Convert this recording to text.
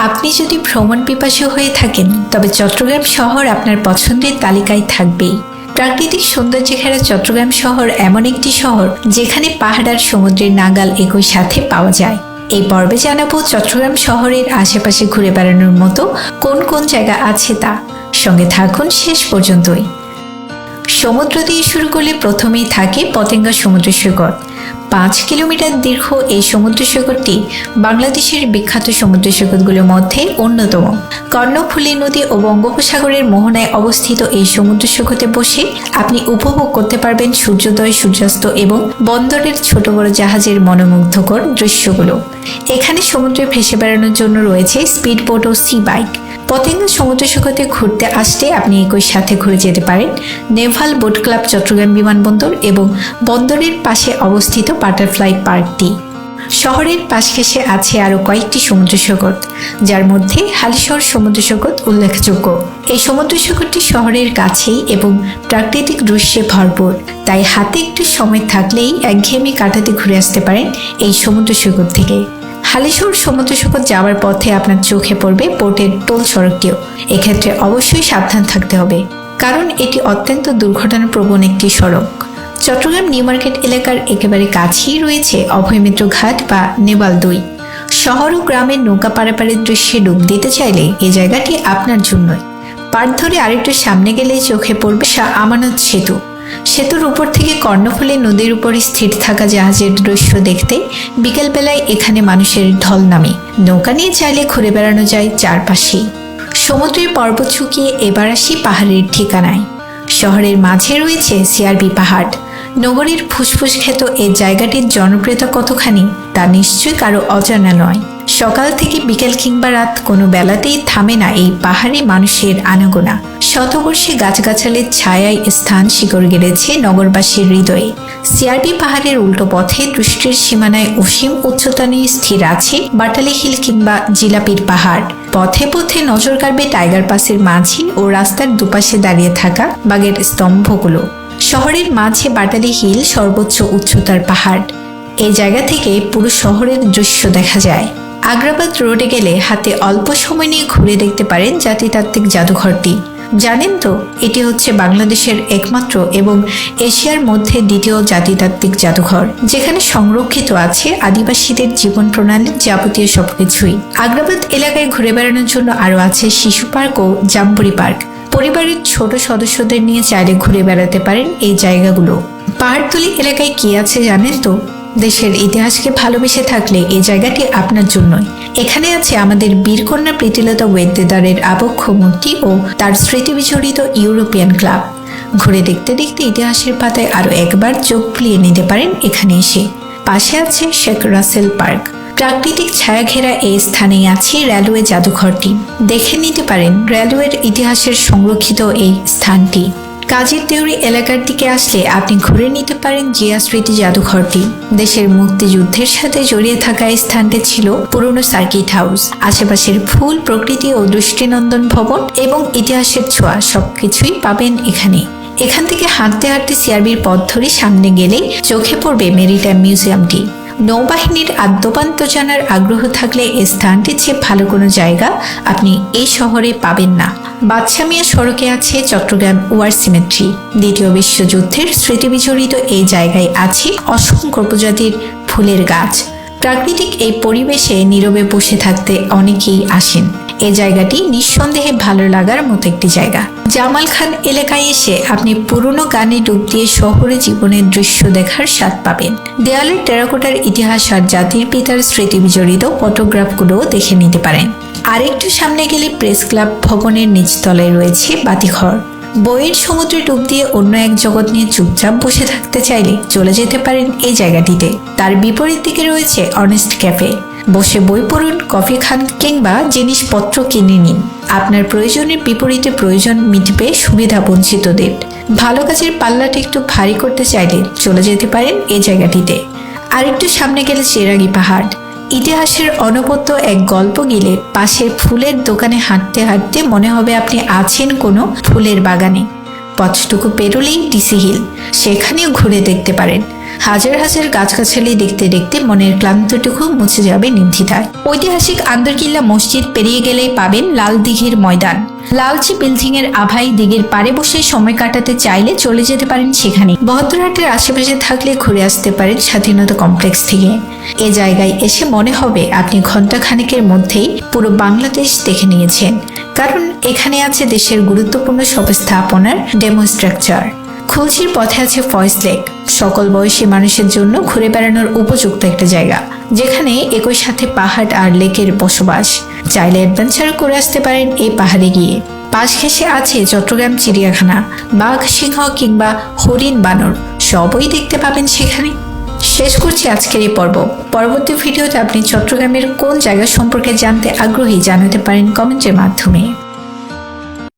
আপনি যদি ভ্রমণ পিপাসু হয়ে থাকেন, তবে চট্টগ্রাম শহর আপনার পছন্দের তালিকায় থাকবেই প্রাকৃতিক সৌন্দর্যে ঘেরা চট্টগ্রাম শহর এমন একটি শহর যেখানে পাহাড় আর সমুদ্রের নাগাল একই সাথে পাওয়া যায়। এই পর্বে জানাব চট্টগ্রাম শহরের আশেপাশে ঘুরে বেড়ানোর মতো কোন কোন জায়গা আছে তা। সঙ্গে থাকুন শেষ পর্যন্তই। সমুদ্র দিয়ে শুরু করলে প্রথমেই থাকে পতেঙ্গা সমুদ্র সৈকত। পাঁচ কিলোমিটার দীর্ঘ এই সমুদ্র সৈকতটি বাংলাদেশের বিখ্যাত সমুদ্র সৈকতগুলোর মধ্যে অন্যতম। কর্ণফুলী নদী ও বঙ্গোপসাগরের মোহনায় অবস্থিত এই সমুদ্র সৈকতে বসে আপনি উপভোগ করতে পারবেন সূর্যোদয়, সূর্যাস্ত এবং বন্দরের ছোট বড় জাহাজের মনোমুগ্ধকর দৃশ্যগুলো। এখানে সমুদ্রে ভেসে বেড়ানোর জন্য রয়েছে স্পিডবোট ও সি বাইক। পতেঙ্গা সমুদ্র সৈকতে ঘুরতে আসতে আপনি একই সাথে ঘুরে যেতে পারেন। নেভাল বোট ক্লাব, চট্টগ্রাম বিমানবন্দর এবং বন্দরের পাশে অবস্থিত বাটারফ্লাই পার্কটি। শহরের পাশ ঘেঁষে আছে আরও কয়েকটি সমুদ্র সৈকত, যার মধ্যে হালিশহর সমুদ্র সৈকত উল্লেখযোগ্য। এই সমুদ্র সৈকতটি শহরের কাছেই এবং প্রাকৃতিক দৃশ্যে ভরপুর, তাই হাতে একটু সময় থাকলেই একঘেয়েমি কাটাতে ঘুরে আসতে পারেন এই সমুদ্র সৈকত থেকে। হালিশহর সমুদ্র সৈকত যাওয়ার পথে আপনার চোখে পড়বে পোর্টের টোল সড়কটিও। এক্ষেত্রে অবশ্যই সাবধান থাকতে হবে, কারণ এটি অত্যন্ত দুর্ঘটনাপ্রবণ একটি সড়ক। চট্টগ্রাম নিউ মার্কেট এলাকার একেবারে কাছেই রয়েছে অভয়মিত্র ঘাট বা নেবাল দুই। শহর ও গ্রামের নৌকা পারাপারের দৃশ্যে ডুব দিতে চাইলে এ জায়গাটি আপনার জন্যই। পার ধরে আরেকটু সামনে গেলে চোখে পড়বে শাহ আমানত সেতু। সেতুর উপর থেকে কর্ণফুলী নদীর উপর স্থির থাকা জাহাজের দৃশ্য দেখতে বিকেলবেলায় এখানে মানুষের ঢল নামে। নৌকা নিয়ে চাইলে ঘুরে বেড়ানো যায় চারপাশেই সমুদ্রের পর্বত শুকিয়ে এবার আসি পাহাড়ের ঠিকানায়। শহরের মাঝে রয়েছে সিআরবি পাহাড়। নগরীর ফুসফুস খ্যাত এই জায়গাটির জনপ্রিয়তা কতখানি তা নিশ্চয়ই কারও অজানা নয়। সকাল থেকে বিকেল কিংবা রাত কোনো বেলাতেই থামে না এই পাহাড়ে মানুষের আনাগোনা। শতবর্ষে গাছগাছালির ছায়ায় স্থান শিকড় গেড়েছে নগরবাসীর হৃদয়ে। সিআরবি পাহাড়ের উল্টো পথে দৃষ্টির সীমানায় অসীম উচ্চতা নিয়ে স্থির আছে বাটালি হিল কিংবা জিলাপির পাহাড়। পথে পথে নজর কাড়বে টাইগার পাসের মাঝি ও রাস্তার দুপাশে দাঁড়িয়ে থাকা বাগের স্তম্ভগুলো। শহরের মাঝে বাটালি হিল সর্বোচ্চ উচ্চতার পাহাড়। এই জায়গা থেকে পুরো শহরের দৃশ্য দেখা যায়। আগ্রাবাদ রোডে গেলে হাতে অল্প সময় নিয়ে ঘুরে দেখতে পারেন জাতিতাত্ত্বিক জাদুঘরটি। জানেন তো, এটি হচ্ছে বাংলাদেশের একমাত্র এবং এশিয়ার মধ্যে দ্বিতীয় জাতিতাত্ত্বিক জাদুঘর, যেখানে সংরক্ষিত আছে আদিবাসীদের জীবন প্রণালীর যাবতীয় সবকিছুই। আগ্রাবাদ এলাকায় ঘুরে বেড়ানোর জন্য আরও আছে শিশু পার্ক ও জাম্বুরি পার্ক। পরিবারের ছোট সদস্যদের নিয়ে চাইলে ঘুরে বেড়াতে পারেন এই জায়গাগুলো। পাহাড়তলি এলাকায় কি আছে জানেন তো? দেশের ইতিহাসকে ভালোবেসে থাকলে এই জায়গাটি আপনার জন্যই। এখানে আছে আমাদের বীরকন্যা প্রীতিলতা ওয়েদ্দেদারের আবক্ষ মূর্তি ও তার স্মৃতি বিজড়িত ইউরোপিয়ান ক্লাব। ঘুরে দেখতে দেখতে ইতিহাসের পাতায় আরও একবার চোখ ফুলিয়ে নিতে পারেন এখানে এসে। পাশে আছে শেখ রাসেল পার্ক। প্রাকৃতিক ছায়া ঘেরা এই স্থানেই আছে রেলওয়ে জাদুঘরটি। দেখে নিতে পারেন রেলওয়ের ইতিহাসের সংরক্ষিত এই স্থানটি। কাজের দেউরি এলাকার দিকে আসলে আপনি ঘুরে নিতে পারেন জিয়া স্মৃতি জাদুঘরটি। দেশের মুক্তিযুদ্ধের সাথে জড়িয়ে থাকা এই স্থানটি ছিল পুরনো সার্কিট হাউস। আশেপাশের ফুল, প্রকৃতি ও দৃষ্টিনন্দন ভবন এবং ইতিহাসের ছোঁয়া সবকিছুই পাবেন এখানে। এখান থেকে হাঁটতে হাঁটতে সিআরবির পথ ধরে সামনে গেলেই চোখে পড়বে মেরিটাইম মিউজিয়ামটি। নৌবাহিনীর আদ্যপান্ত জানার আগ্রহ থাকলে এ স্থানটির চেয়ে ভালো কোনো জায়গা, আপনি এই শহরে পাবেন না। বাদশা মিয়া সড়কে আছে চট্টগ্রাম ওয়ার সিমেট্রি দ্বিতীয় বিশ্বযুদ্ধের স্মৃতিবিজড়িত এই জায়গায় আছে অসংখ্য প্রজাতির ফুলের গাছ। প্রাকৃতিক এই পরিবেশে নীরবে বসে থাকতে অনেকেই আসেন। এ জায়গাটি নিঃসন্দেহে ভালো লাগার মতো একটি জায়গা। জামাল খান এলাকায় এসে আপনি পুরনো গানে ডুব দিয়ে শহরে জীবনের দৃশ্য দেখার স্বাদ পাবেন। দেয়ালের টেরাকোটার ইতিহাস আর জাতির পিতার স্মৃতি বিজড়িত ফটোগ্রাফগুলোও দেখে নিতে পারেন। আরেকটু সামনে গেলে প্রেস ক্লাব ভবনের নিচতলায় রয়েছে বাতিঘর। বইয়ের সমুদ্রে ডুব দিয়ে অন্য এক জগৎ নিয়ে চুপচাপ বসে থাকতে চাইলে চলে যেতে পারেন এই জায়গাটিতে। তার বিপরীত দিকে রয়েছে অনেস্ট ক্যাফে। বসে বই পড়ুন, কফি খান কিংবা জিনিসপত্র কিনে নিন। আপনার প্রয়োজনের বিপরীতে প্রয়োজন মিটবে সুবিধা বঞ্চিতদের। ভালো কাজের পাল্লাটি একটু ভারী করতে চাইলে চলে যেতে পারেন এই জায়গাটিতে। আরেকটু সামনে গেলে চেরাগি পাহাড়। ইতিহাসের অনবদ্য এক গল্প গিলে পাশে ফুলের দোকানে হাঁটতে হাঁটতে মনে হবে আপনি আছেন কোনো ফুলের বাগানে। পথটুকু পেরোলেই ডিসি হিল, সেখানেও ঘুরে দেখতে পারেন। হাজার হাজার গাছগাছালি দেখতে দেখতে মনের ক্লান্তটুকু মুছে যাবে নির্দ্বিধায় ঐতিহাসিক আন্দরকিল্লা মসজিদ পেরিয়ে গেলেই পাবেন লাল দিঘির ময়দান। লালচি বিল্ডিং এর আভাই দিঘির পারে বসে সময় কাটাতে চাইলে চলে যেতে পারেন সেখানে। বহদ্রহাটের আশেপাশে থাকলে ঘুরে আসতে পারেন স্বাধীনতা কমপ্লেক্স থেকে। এ জায়গায় এসে মনে হবে আপনি ঘণ্টা খানেকের মধ্যেই পুরো বাংলাদেশ দেখে নিয়েছেন। কারণ এখানে আছে দেশের গুরুত্বপূর্ণ সব স্থাপনার ডেমোস্ট্রাকচার খুলশির পথে আছে ফয়েস লেক। সকল বয়সী মানুষের জন্য ঘুরে বেড়ানোর উপযুক্ত একটা জায়গা, যেখানে একই সাথে পাহাড় আর লেকের বসবাস। চাইলে অ্যাডভেঞ্চার করে আসতে পারেন এই পাহাড়ে গিয়ে। পাশ ঘেঁষে আছে চট্টগ্রাম চিড়িয়াখানা, বাঘ সিংহ কিংবা হরিণ বানর, সবই দেখতে পাবেন সেখানে। শেষ করছি আজকের এই পর্ব। পরবর্তী ভিডিওতে আপনি চট্টগ্রামের কোন জায়গা সম্পর্কে জানতে আগ্রহী জানাতে পারেন কমেন্টের মাধ্যমে।